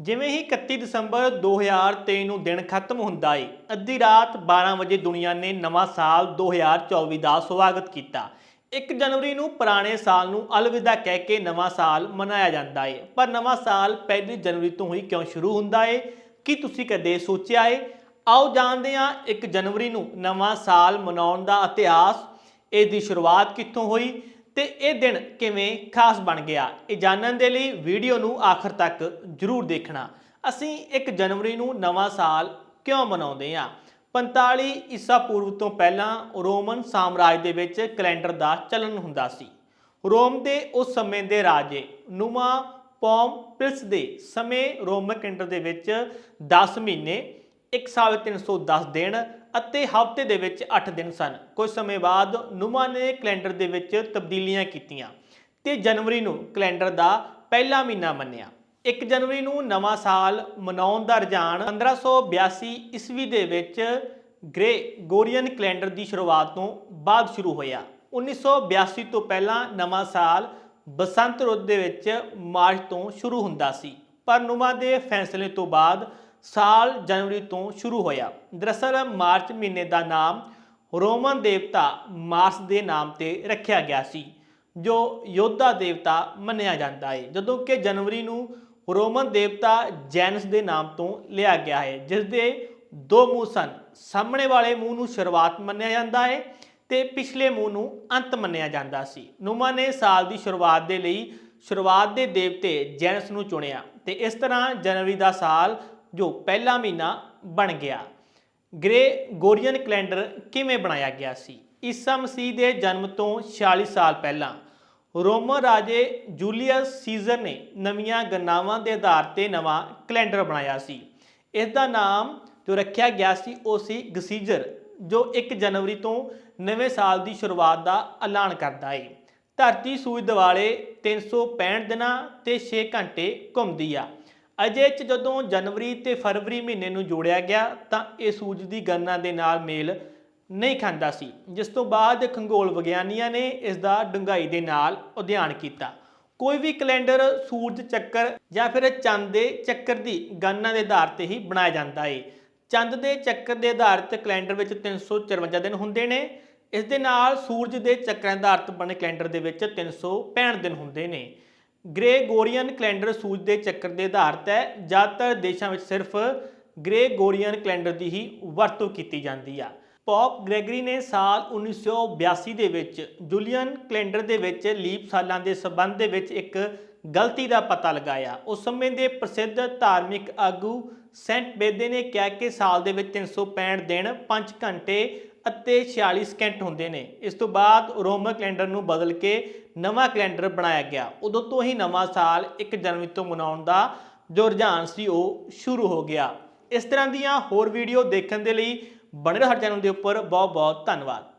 ਜਿਵੇਂ ਹੀ 31 ਦਸੰਬਰ 2023 ਨੂੰ ਦਿਨ ਖਤਮ ਹੁੰਦਾ ਏ, ਅੱਧੀ ਰਾਤ 12 ਵਜੇ ਦੁਨੀਆ ਨੇ ਨਵਾਂ ਸਾਲ 2024 ਦਾ ਸਵਾਗਤ ਕੀਤਾ। 1 ਜਨਵਰੀ ਨੂੰ ਪੁਰਾਣੇ ਸਾਲ ਨੂੰ ਅਲਵਿਦਾ ਕਹਿ ਕੇ ਨਵਾਂ ਸਾਲ ਮਨਾਇਆ ਜਾਂਦਾ ਏ। ਪਰ ਨਵਾਂ ਸਾਲ ਪਹਿਲੀ ਜਨਵਰੀ ਤੋਂ ਹੀ ਕਿਉਂ ਸ਼ੁਰੂ ਹੁੰਦਾ ਏ? ਕੀ ਤੁਸੀਂ ਕਦੇ ਸੋਚਿਆ ਏ? ਆਓ ਜਾਣਦੇ ਹਾਂ 1 ਜਨਵਰੀ ਨੂੰ ਨਵਾਂ ਸਾਲ ਮਨਾਉਣ ਦਾ ਇਤਿਹਾਸ। ਇਸ ਦੀ ਸ਼ੁਰੂਆਤ ਕਿੱਥੋਂ ਹੋਈ? ਤੇ ਇਹ ਦਿਨ ਕਿਵੇਂ ਖਾਸ ਬਣ ਗਿਆ, ਇਹ ਜਾਣਨ ਦੇ ਲਈ ਵੀਡੀਓ ਨੂੰ ਆਖਰ ਤੱਕ ਜ਼ਰੂਰ ਦੇਖਣਾ। ਅਸੀਂ 1 ਜਨਵਰੀ ਨੂੰ ਨਵਾਂ ਸਾਲ ਕਿਉਂ ਮਨਾਉਂਦੇ ਹਾਂ? 45 ਈਸਾ ਪੂਰਵ ਤੋਂ ਪਹਿਲਾਂ ਰੋਮਨ ਸਾਮਰਾਜ ਦੇ ਵਿੱਚ ਕੈਲੰਡਰ ਦਾ ਚੱਲਣ ਹੁੰਦਾ ਸੀ। ਰੋਮ ਦੇ ਉਸ ਸਮੇਂ ਦੇ ਰਾਜੇ ਨੂਮਾ ਪੌਂਪਿਲਸ ਦੇ ਸਮੇਂ ਰੋਮਨ ਕੈਲੰਡਰ ਦੇ ਵਿੱਚ 10 ਮਹੀਨੇ ਇੱਕ ਸਾਲ 310 ਦਿਨ ਅਤੇ ਹਫ਼ਤੇ ਦੇ ਵਿੱਚ 8 ਦਿਨ ਸਨ। ਕੁਝ ਸਮੇਂ ਬਾਅਦ ਨੂਮਾ ਨੇ ਕੈਲੰਡਰ ਦੇ ਵਿੱਚ ਤਬਦੀਲੀਆਂ ਕੀਤੀਆਂ ਤੇ ਜਨਵਰੀ ਨੂੰ ਕੈਲੰਡਰ ਦਾ ਪਹਿਲਾ ਮਹੀਨਾ ਮੰਨਿਆ। 1 ਜਨਵਰੀ ਨੂੰ ਨਵਾਂ ਸਾਲ ਮਨਾਉਣ ਦਾ ਰੁਝਾਨ 1582 ਈਸਵੀ ਦੇ ਵਿੱਚ ਗ੍ਰੇਗੋਰੀਅਨ ਕੈਲੰਡਰ ਦੀ ਸ਼ੁਰੂਆਤ ਤੋਂ ਬਾਅਦ ਸ਼ੁਰੂ ਹੋਇਆ। 1982 ਤੋਂ ਪਹਿਲਾਂ ਨਵਾਂ ਸਾਲ ਬਸੰਤ ਰੁੱਤ ਦੇ ਵਿੱਚ ਮਾਰਚ ਤੋਂ ਸ਼ੁਰੂ ਹੁੰਦਾ ਸੀ। ਪਰ ਨੂਮਾ ਦੇ ਫੈਸਲੇ ਤੋਂ ਬਾਅਦ ਸਾਲ ਜਨਵਰੀ ਤੋਂ ਸ਼ੁਰੂ ਹੋਇਆ। ਦਰਅਸਲ ਮਾਰਚ ਮਹੀਨੇ ਦਾ ਨਾਮ ਰੋਮਨ ਦੇਵਤਾ ਮਾਰਸ ਦੇ ਨਾਮ ਤੇ ਰੱਖਿਆ ਗਿਆ ਸੀ, ਜੋ ਯੋਧਾ ਦੇਵਤਾ ਮੰਨਿਆ ਜਾਂਦਾ ਹੈ ਜਦੋਂ ਕਿ ਜਨਵਰੀ ਨੂੰ ਰੋਮਨ ਦੇਵਤਾ ਜੈਨਸ ਦੇ ਨਾਮ ਤੋਂ ਲਿਆ ਗਿਆ ਹੈ ਜਿਸ ਦੇ ਦੋ ਮੂੰਹ ਸਨ, ਸਾਹਮਣੇ ਵਾਲੇ ਮੂੰਹ ਨੂੰ ਸ਼ੁਰੂਆਤ ਮੰਨਿਆ ਜਾਂਦਾ ਹੈ ਤੇ ਪਿਛਲੇ ਮੂੰਹ ਨੂੰ ਅੰਤ ਮੰਨਿਆ ਜਾਂਦਾ ਸੀ। ਨੂਮਾ ਨੇ ਸਾਲ ਦੀ ਸ਼ੁਰੂਆਤ ਦੇ ਲਈ ਸ਼ੁਰੂਆਤ ਦੇ ਦੇਵਤੇ ਜੈਨਸ ਨੂੰ ਚੁਣਿਆ ਤੇ ਇਸ ਤਰ੍ਹਾਂ ਜਨਵਰੀ ਦਾ ਸਾਲ ਜੋ ਪਹਿਲਾ ਮਹੀਨਾ ਬਣ ਗਿਆ। ਗ੍ਰੇਗੋਰੀਅਨ ਕੈਲੰਡਰ ਕਿਵੇਂ ਬਣਾਇਆ ਗਿਆ ਸੀ? ਈਸਾ ਮਸੀਹ ਦੇ ਜਨਮ ਤੋਂ 46 ਸਾਲ ਪਹਿਲਾਂ ਰੋਮਨ ਰਾਜੇ ਜੂਲੀਅਸ ਸੀਜ਼ਰ ਨੇ ਨਵੀਆਂ ਗਣਨਾਵਾਂ ਦੇ ਆਧਾਰ ਤੇ ਨਵਾਂ ਕੈਲੰਡਰ ਬਣਾਇਆ ਸੀ। ਇਸ ਦਾ ਨਾਮ ਜੋ ਰੱਖਿਆ ਗਿਆ ਸੀ ਉਹ ਸੀ ਗਸੀਜਰ, ਜੋ 1 ਜਨਵਰੀ ਤੋਂ ਨਵੇਂ ਸਾਲ ਦੀ ਸ਼ੁਰੂਆਤ ਦਾ ਐਲਾਨ ਕਰਦਾ ਹੈ ਧਰਤੀ ਸੂਰਜ ਦਿਵਾਲੇ 365 ਦਿਨਾਂ ਤੇ 6 ਘੰਟੇ ਘੁੰਮਦੀ ਆ। ਅਜੇ ਚ ਜਦੋਂ ਜਨਵਰੀ ਤੇ ਫਰਵਰੀ ਮਹੀਨੇ ਨੂੰ ਜੋੜਿਆ ਗਿਆ ਤਾਂ ਇਹ ਸੂਰਜ ਦੀ ਗਣਨਾ ਦੇ ਨਾਲ ਮੇਲ ਨਹੀਂ ਖਾਂਦਾ ਸੀ, ਜਿਸ ਤੋਂ ਬਾਅਦ ਖੰਗੋਲ ਵਿਗਿਆਨੀਆਂ ਨੇ ਇਸ ਦਾ ਡੂੰਘਾਈ ਦੇ ਨਾਲ ਅਧਿਐਨ ਕੀਤਾ। ਕੋਈ ਵੀ ਕੈਲੰਡਰ ਸੂਰਜ ਚੱਕਰ ਜਾਂ ਫਿਰ ਚੰਦ ਦੇ ਚੱਕਰ ਦੀ ਗਣਨਾ ਦੇ ਆਧਾਰ ਤੇ ਹੀ ਬਣਾਇਆ ਜਾਂਦਾ ਹੈ ਚੰਦ ਦੇ ਚੱਕਰ ਦੇ ਆਧਾਰ ਤੇ ਕੈਲੰਡਰ ਵਿੱਚ 354 ਦਿਨ ਹੁੰਦੇ ਨੇ। ਇਸ ਦੇ ਨਾਲ ਸੂਰਜ ਦੇ ਚੱਕਰਾਂ ਦੇ ਆਧਾਰ ਬਣੇ ਕੈਲੰਡਰ ਦੇ ਵਿੱਚ 365 ਦਿਨ ਹੁੰਦੇ ਨੇ। ਗ੍ਰੇਗੋਰੀਅਨ ਕੈਲੰਡਰ ਸੂਰਜ ਦੇ ਚੱਕਰ ਦੇ ਆਧਾਰਤ ਹੈ। ਜ਼ਿਆਦਾਤਰ ਦੇਸ਼ਾਂ ਵਿੱਚ ਸਿਰਫ ਗ੍ਰੇਗੋਰੀਅਨ ਕੈਲੰਡਰ ਦੀ ਹੀ ਵਰਤੋਂ ਕੀਤੀ ਜਾਂਦੀ ਆ। ਪੌਪ ਗ੍ਰੈਗਰੀ ਨੇ ਸਾਲ 1982 ਦੇ ਵਿੱਚ ਜੂਲੀਅਨ ਕੈਲੰਡਰ ਦੇ ਵਿੱਚ ਲੀਪ ਸਾਲਾਂ ਦੇ ਸਬੰਧ ਦੇ ਵਿੱਚ ਇੱਕ ਗਲਤੀ ਦਾ ਪਤਾ ਲਗਾਇਆ। ਉਸ ਸਮੇਂ ਦੇ ਪ੍ਰਸਿੱਧ ਧਾਰਮਿਕ ਆਗੂ ਸੈਂਟ ਬੇਦੇ ਨੇ ਕਿਹਾ ਕਿ ਸਾਲ ਦੇ ਵਿੱਚ 365 ਦਿਨ 5 ਘੰਟੇ ਅਤੇ 46 ਸਕਿੰਟ ਹੁੰਦੇ ਨੇ। ਇਸ ਤੋਂ ਬਾਅਦ ਰੋਮਨ ਕੈਲੰਡਰ ਨੂੰ ਬਦਲ ਕੇ ਨਵਾਂ ਕੈਲੰਡਰ ਬਣਾਇਆ ਗਿਆ। ਉਦੋਂ ਤੋਂ ਹੀ ਨਵਾਂ ਸਾਲ 1 ਜਨਵਰੀ ਤੋਂ ਮਨਾਉਣ ਦਾ ਜੋ ਰੁਝਾਨ ਸੀ, ਉਹ ਸ਼ੁਰੂ ਹੋ ਗਿਆ। ਇਸ ਤਰ੍ਹਾਂ ਦੀਆਂ ਹੋਰ ਵੀਡੀਓ ਦੇਖਣ ਦੇ ਲਈ ਬਣੇ ਰਹੋ ਸਾਡੇ ਚੈਨਲ ਦੇ ਉੱਪਰ। ਬਹੁਤ ਬਹੁਤ ਧੰਨਵਾਦ।